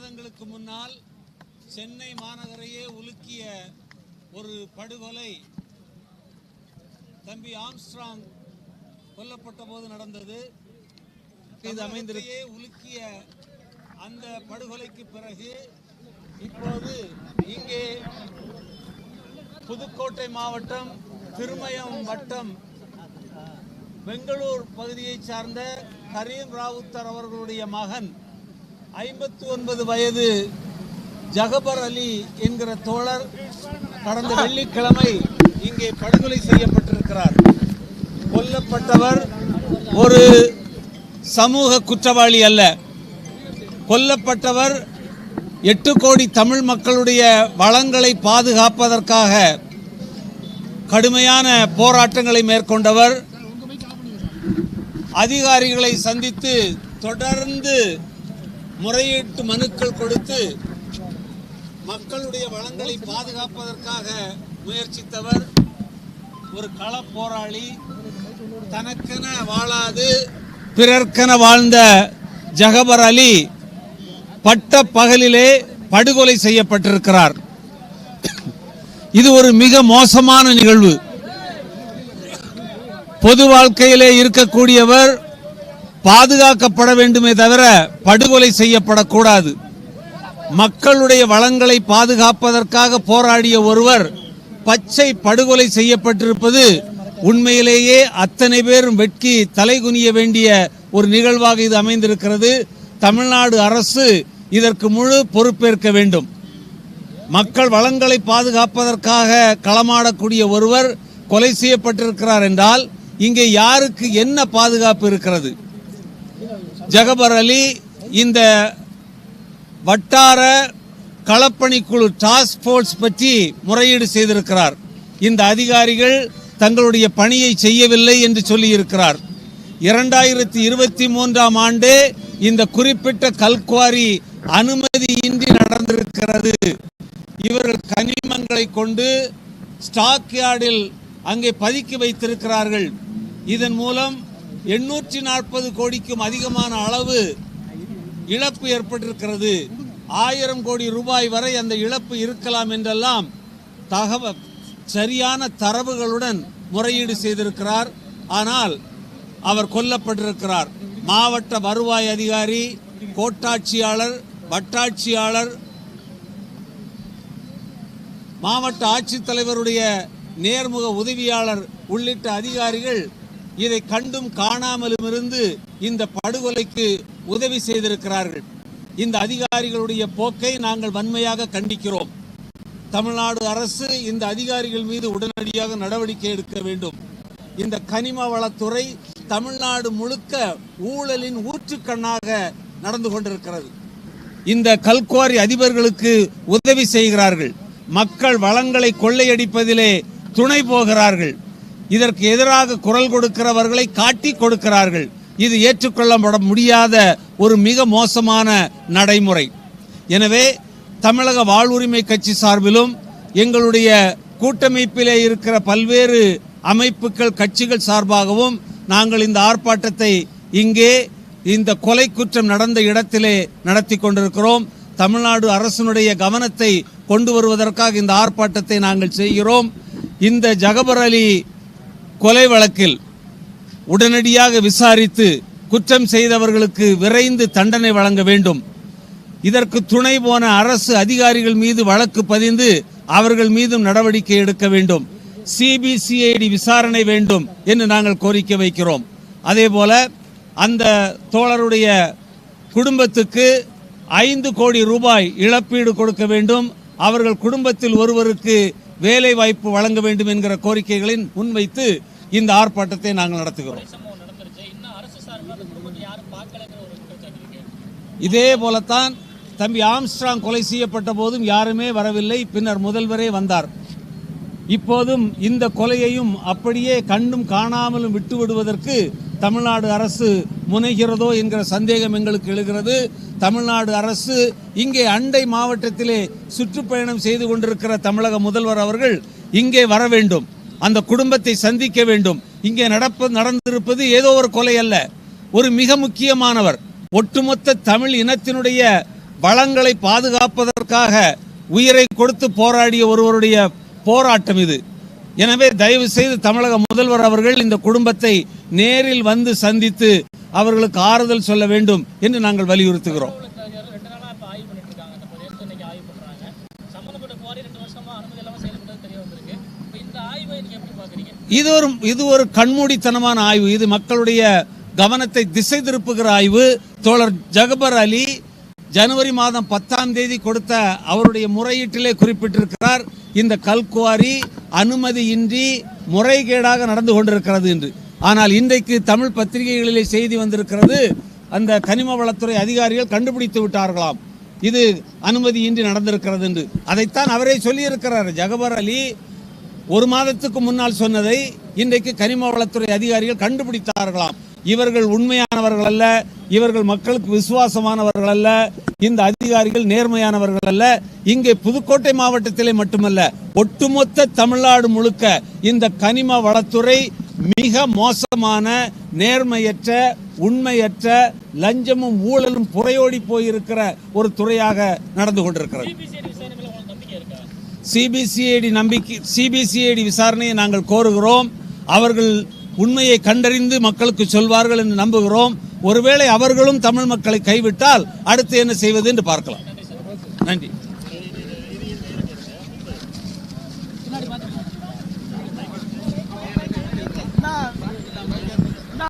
மாதங்களுக்கு முன்னால் சென்னை மாநகரையே உலுக்கிய ஒரு படுகொலை தம்பி ஆம்ஸ்ட்ராங் கொல்லப்பட்ட போது நடந்தது. இது அமைந்திருக்கே. உலுக்கிய அந்த படுகொலைக்கு பிறகு இப்போது இங்கே புதுக்கோட்டை மாவட்டம் திருமயம் வட்டம் பெங்களூர் பகுதியைச் சார்ந்த கரீம் ராவுத்தர் அவர்களுடைய மகன் ஐம்பத்தி ஒன்பது வயது ஜகபர் அலி என்கிற தோழர் கடந்த வெள்ளிக்கிழமை இங்கே படுகொலை செய்யப்பட்டிருக்கிறார். கொல்லப்பட்டவர் ஒரு சமூக குற்றவாளி அல்ல. கொல்லப்பட்டவர் எட்டு கோடி தமிழ் மக்களுடைய வளங்களை பாதுகாப்பதற்காக கடுமையான போராட்டங்களை மேற்கொண்டவர். அதிகாரிகளை சந்தித்து தொடர்ந்து முறையீட்டு மனுக்கள் கொடுத்து மக்களுடைய வளங்களை பாதுகாப்பதற்காக முயற்சித்தவர் ஒரு கள போராளி தனக்கென வாழாது பிறர்க்கென வாழ்ந்த ஜகபர் அலி பட்ட பகலிலே படுகொலை செய்யப்பட்டிருக்கிறார். இது ஒரு மிக மோசமான நிகழ்வு. பொது வாழ்க்கையிலே இருக்கக்கூடியவர் பாதுகாக்கப்பட வேண்டுமே தவிர படுகொலை செய்யப்படக்கூடாது. மக்களுடைய வளங்களை பாதுகாப்பதற்காக போராடிய ஒருவர் பச்சை படுகொலை செய்யப்பட்டிருப்பது உண்மையிலேயே அத்தனை பேரும் வெட்கி தலைகுனிய வேண்டிய ஒரு நிகழ்வாக இது அமைந்திருக்கிறது. தமிழ்நாடு அரசு இதற்கு முழு பொறுப்பேற்க வேண்டும். மக்கள் வளங்களை பாதுகாப்பதற்காக களமாடக்கூடிய ஒருவர் கொலை செய்யப்பட்டிருக்கிறார் என்றால் இங்கே யாருக்கு என்ன பாதுகாப்பு இருக்கிறது? ஜகபர் அலி இந்த வட்டார களப்பணிக்குழு டாஸ்க் ஃபோர்ஸ் பற்றி முறையீடு செய்திருக்கிறார். இந்த அதிகாரிகள் தங்களுடைய பணியை செய்யவில்லை என்று சொல்லியிருக்கிறார். இரண்டாயிரத்தி இருபத்தி மூன்றாம் ஆண்டு இந்த குறிப்பிட்ட கல்குவாரி அனுமதியின்றி நடந்திருக்கிறது. இவர்கள் கனிமங்களை கொண்டு ஸ்டாக் யார்டில் அங்கே பதுக்கி வைத்திருக்கிறார்கள். இதன் மூலம் எண்ணூற்றி நாற்பது கோடிக்கும் அதிகமான அளவு இழப்பு ஏற்பட்டிருக்கிறது. ஆயிரம் கோடி ரூபாய் வரை அந்த இழப்பு இருக்கலாம் என்றெல்லாம் தகவல் சரியான தரவுகளுடன் முறையீடு செய்திருக்கிறார். ஆனால் அவர் கொல்லப்பட்டிருக்கிறார். மாவட்ட வருவாய் அதிகாரி கோட்டாட்சியாளர் வட்டாட்சியாளர் மாவட்ட ஆட்சித்தலைவருடைய நேர்முக உதவியாளர் உள்ளிட்ட அதிகாரிகள் இதை கண்டும் காணாமலும் இருந்து இந்த படுகொலைக்கு உதவி செய்திருக்கிறார்கள். இந்த அதிகாரிகளுடைய போக்கை நாங்கள் வன்மையாக கண்டிக்கிறோம். தமிழ்நாடு அரசு இந்த அதிகாரிகள் மீது உடனடியாக நடவடிக்கை எடுக்க வேண்டும். இந்த கனிம வளத்துறை தமிழ்நாடு முழுக்க ஊழலின் ஊற்றுக்கண்ணாக நடந்து கொண்டிருக்கிறது. இந்த கல்குவாரி அதிபர்களுக்கு உதவி செய்கிறார்கள். மக்கள் வளங்களை கொள்ளையடிப்பதிலே துணை போகிறார்கள். இதற்கு எதிராக குரல் கொடுக்கிறவர்களை காட்டி கொடுக்கிறார்கள். இது ஏற்றுக்கொள்ளப்பட முடியாத ஒரு மிக மோசமான நடைமுறை. எனவே தமிழக வாழ்வுரிமை கட்சி சார்பிலும் எங்களுடைய கூட்டமைப்பிலே இருக்கிற பல்வேறு அமைப்புகள் கட்சிகள் சார்பாகவும் நாங்கள் இந்த ஆர்ப்பாட்டத்தை இங்கே இந்த கொலை குற்றம் நடந்த இடத்திலே நடத்தி கொண்டிருக்கிறோம். தமிழ்நாடு அரசினுடைய கவனத்தை கொண்டு வருவதற்காக இந்த ஆர்ப்பாட்டத்தை நாங்கள் செய்கிறோம். இந்த ஜகபர் அலி கொலை வழக்கில் உடனடியாக விசாரித்து குற்றம் செய்தவர்களுக்கு விரைந்து தண்டனை வழங்க வேண்டும். இதற்கு துணை போன அரசு அதிகாரிகள் மீது வழக்கு பதிந்து அவர்கள் மீதும் நடவடிக்கை எடுக்க வேண்டும். சிபிசிஐடி விசாரணை வேண்டும் என்று நாங்கள் கோரிக்கை வைக்கிறோம். அதே போல அந்த தோழருடைய குடும்பத்துக்கு ஐந்து கோடி ரூபாய் இழப்பீடு கொடுக்க வேண்டும். அவர்கள் குடும்பத்தில் ஒருவருக்கு வேலை வாய்ப்பு வழங்க வேண்டும் என்கிற கோரிக்கைகளின் முன்வைத்து இந்த ஆர்ப்பாட்டத்தை நாங்கள் நடத்துகிறோம். இதே போலத்தான் தம்பி ஆம்ஸ்ட்ராங் கொலை செய்யப்பட்ட போதும் யாருமே வரவில்லை. பின்னர் முதல்வரே வந்தார். இப்போதும் இந்த கொலையையும் அப்படியே கண்டும் காணாமலும் விட்டு விடுவதற்கு தமிழ்நாடு அரசு முனைகிறதோ என்கிற சந்தேகம் எங்களுக்கு எழுகிறது. தமிழ்நாடு அரசு இங்கே அண்டை மாவட்டத்திலே சுற்றுப்பயணம் செய்து கொண்டிருக்கிற தமிழக முதல்வர் அவர்கள் இங்கே வர வேண்டும். அந்த குடும்பத்தை சந்திக்க வேண்டும். இங்கே நடப்ப நடந்திருப்பது ஏதோ ஒரு கொலை அல்ல. ஒரு மிக முக்கியமானவர். ஒட்டுமொத்த தமிழ் இனத்தினுடைய வளங்களை பாதுகாப்பதற்காக உயிரை கொடுத்து போராடிய ஒருவருடைய போராட்டம் இது. எனவே தயவு செய்து தமிழக முதல்வர் அவர்கள் இந்த குடும்பத்தை நேரில் வந்து சந்தித்து அவர்களுக்கு ஆறுதல் சொல்ல வேண்டும் என்று நாங்கள் வலியுறுத்துகிறோம். இது ஒரு இது ஒரு கண்மூடித்தனமான ஆய்வு. இது மக்களுடைய கவனத்தை திசை திருப்புகிற ஆய்வு. தோழர் ஜகபர் அலி ஜனவரி மாதம் பத்தாம் தேதி கொடுத்த அவருடைய முறையீட்டிலே குறிப்பிட்டிருக்கிறார் இந்த கல்குவாரி அனுமதியின்றி முறைகேடாக நடந்து கொண்டிருக்கிறது என்று. ஆனால் இன்றைக்கு தமிழ் பத்திரிகைகளிலே செய்தி வந்திருக்கிறது அந்த கனிம வளத்துறை அதிகாரிகள் கண்டுபிடித்து விட்டார்களாம். இது அனுமதியின்றி நடந்திருக்கிறது என்று. அதைத்தான் அவரே சொல்லியிருக்கிறார். ஜகபர் அலி ஒரு மாதத்துக்கு முன்னால் சொன்னதை இன்றைக்கு கனிம வளத்துறை அதிகாரிகள் கண்டுபிடித்தார்களாம். இவர்கள் உண்மையானவர்கள் அல்ல இவர்கள் மக்களுக்கு விசுவாசமானவர்கள் அல்ல இந்த அதிகாரிகள் நேர்மையானவர்கள் அல்ல. இங்கே புதுக்கோட்டை மாவட்டத்திலே மட்டுமல்ல ஒட்டுமொத்த தமிழ்நாடு முழுக்க இந்த கனிம வளத்துறை மிக மோசமான நேர்மையற்ற உண்மையற்ற லஞ்சமும் ஊழலும் புறையோடி போயிருக்கிற ஒரு துறையாக நடந்து கொண்டிருக்கிறது சிபிசிஐடி விசாரணை மேல உங்களுக்கு நம்பிக்கை இருக்கா சிபிசிஐடி நம்பிக்கை சிபிசிஐடி விசாரணையை நாங்கள் கோருகிறோம். அவர்கள் உண்மையை கண்டறிந்து மக்களுக்கு சொல்வார்கள் என்று நம்புகிறோம். ஒருவேளை அவர்களும் தமிழ் மக்களை கைவிட்டால் அடுத்து என்ன செய்வது என்று பார்க்கலாம். நன்றி.